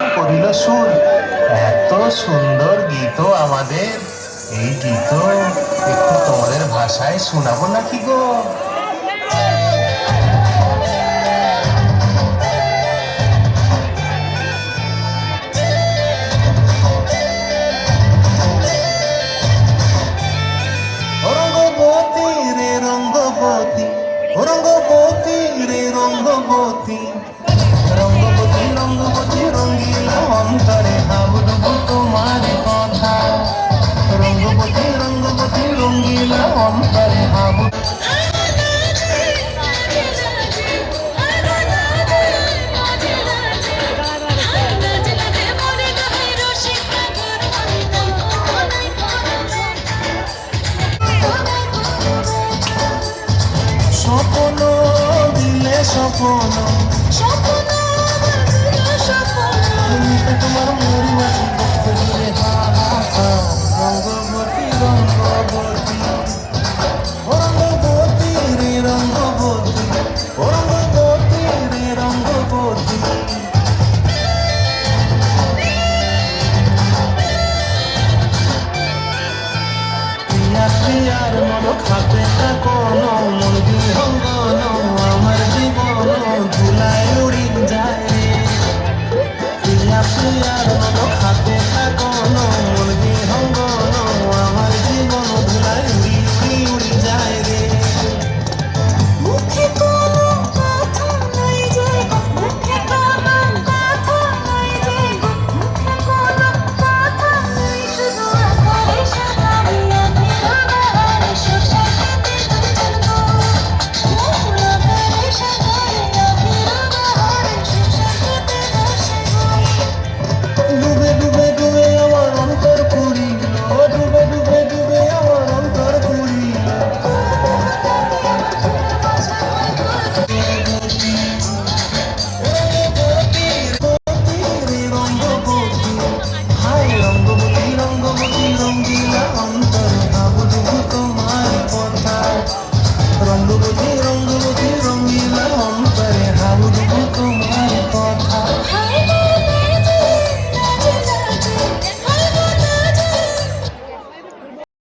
করিল সুর এত সুন্দর গীত আমাদের। এই গীত একটু তোমাদের ভাষায় শোনাবো নাকি গো? রঙ্গবতী রঙ্গবতী রে রঙ্গবতী। রঙ্গিলা অন্তরে ভাবু স্বপ্ন। দিলে Yarım onu kaldı